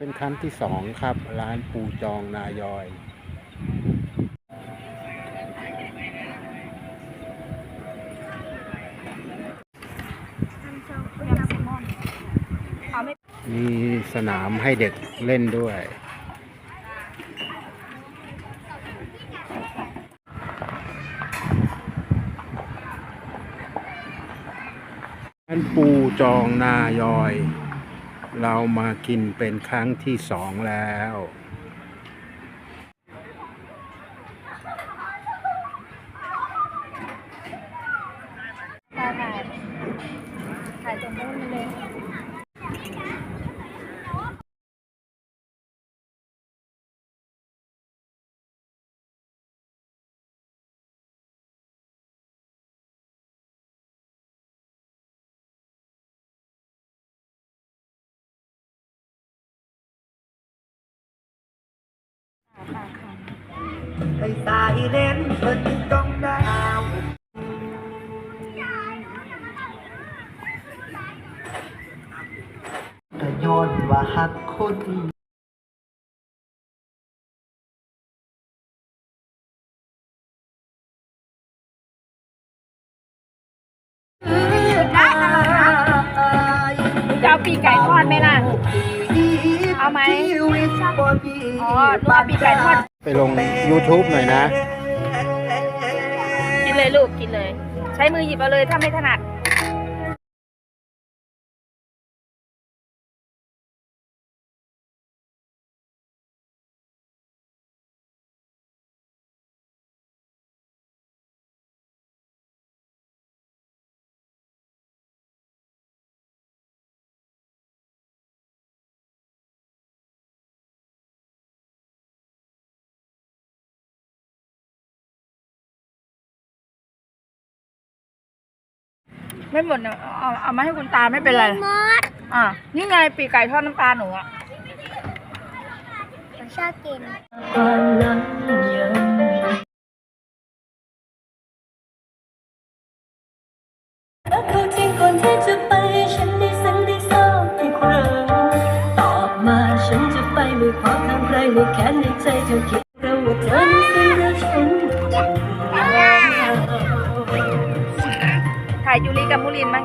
เป็นครั้งที่สองครับ ร้านปูจองนายอยม่มีสนามให้เด็กเล่นด้วย ร้านปูจองนายอย เรามากินเป็นครั้งที่สองแล้ว ถ่ายถ่ายถ่ายตรงนู้นมาเลย ให้สายเล่นเพิ่นต้องดาวก็ย้อนว่าหักคนได้อร่อยนะจะเอาปีกไก่ทอดไหมล่ะ เอาไหม อ๋อนึกว่าปีกไก่ทอดไปลง YouTube หน่อยนะ กินเลยลูกกินเลย ใช้มือหยิบเอาเลยถ้าไม่ถนัด ไม่หมดนะเอาเอามาให้คุณตาไม่เป็นไรหมดอะนี่ไงปีกไก่ทอดน้ำปลาหนูอะชอบกินตอนนั้นยังรักเขาจริงก่อนที่จะไป ฉันได้สั่งได้ทราบอีกครั้งตอบมาฉันจะไปไม่ขอทางใครไม่แค้นในใจเธอคิดเราว่าเธอ ยยูริกับมุลินไหม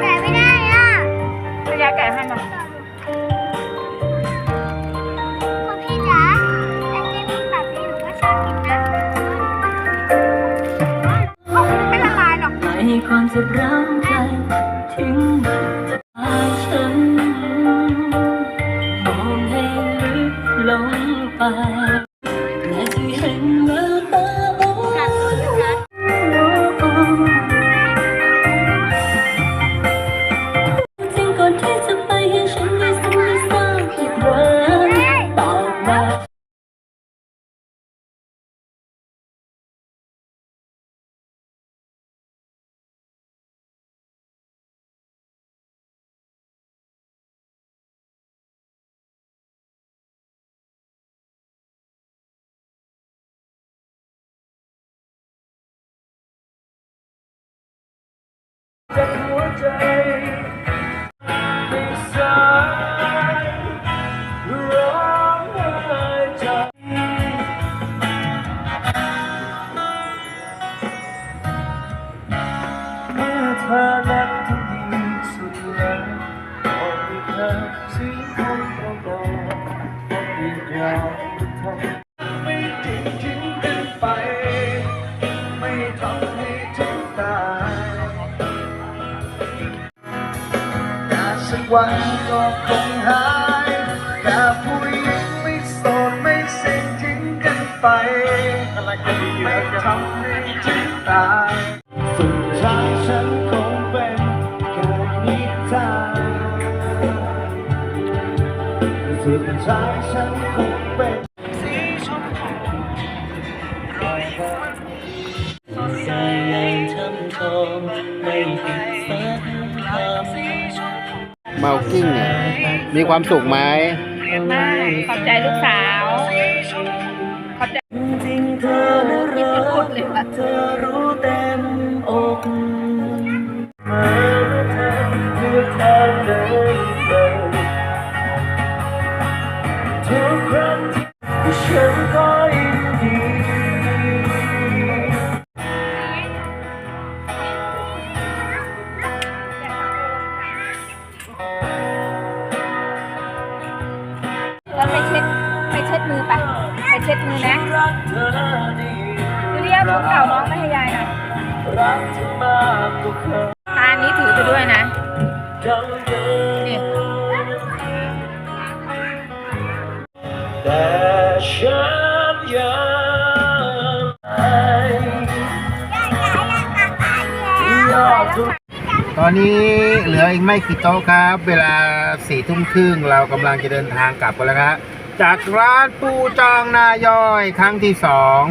แต่ไม่ได้อะพยาแก่ให้มาคุณพี่จ๋าไอเจมี่แบบนี้หนูก็ชอบกินนะเขาคงไม่ละลายหรอกให้ความเจ็บร้าวใจทิ้ง จากหัวใจไม่สายร้องไห้ใจเมื่อเธอรักที่ดีสุดแล้วบอกให้เธอสิ่งคนเสักวันก็คงหายแค่ผู้หญิงไม่โสดไม่เซ็งทิ้งกันไปไม่ทำให้ทิ้งตายสุดท้ายฉันคงเป็นแค่นิทานสุดท้ายฉันคง มากิ้งอะมีความสุขไหมเมากขอบใจลูกสาว ขอบใจคิดจนรู้เลยว่าทุกครั้งที่ฉันก็ มื่อเธอเมื่อเธอนเลยรักเธอดีคือเรียกคนเก่าน้องมาให้ยายหน่อยรักเธอมานนี้ถือไปด้วยนะนี่แต่ฉันยังอยากทุกตอนนี้เหลืออีกไม่กี่โต๊ะครับ เวลาสี่ทุ่มครึ่งเรากำลังจะเดินทางกลับกันแล้วครับ จากร้านปูจองนายอยครั้งที่สอง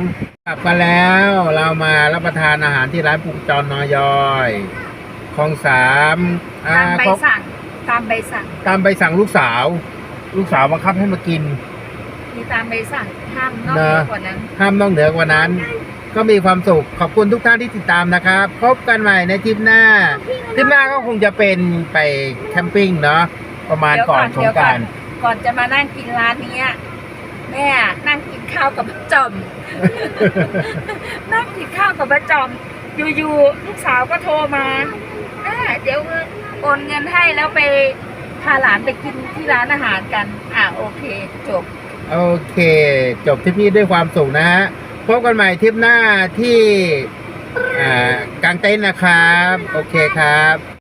กลับมาแล้วเรามารับประทานอาหารที่ร้านปูจองนายอยคลองสามอ่าตามใบของสั่งตามใบสั่งตามใบสั่งลูกสาว ลูกสาวบังคับให้มากิน มีตามใบสั่งห้ามนอกนะเหนือกว่านั้น ห้ามนอกเหนือกว่านั้น ก็มีความสุข ขอบคุณทุกท่านที่ติดตามนะครับ พบกันใหม่ในทริปหน้าทริปหน้าก็คงจะเป็นไปแคมปิ้งเนาะประมาณเดี๋ยวก่ก่ออนนสงเดี๋ยวกก่อรานร ก่อนจะมานั่งกินร้านเนี้ยแม่นั่งกินข้าวกับป้าจอม นั่งกินข้าวกับป้าจอม อยู่ๆลูกสาวก็โทรมาแม่เดี๋ยวโอนเงินให้แล้วไปพาหลานไปกินที่ร้านอาหารกัน อะโอเคจบ โอเค จบทริปนี้ด้วยความสุขนะฮะพบกันใหม่ทริปหน้าที่อ่ากลางเต็นท์นะครับ โอเคครับ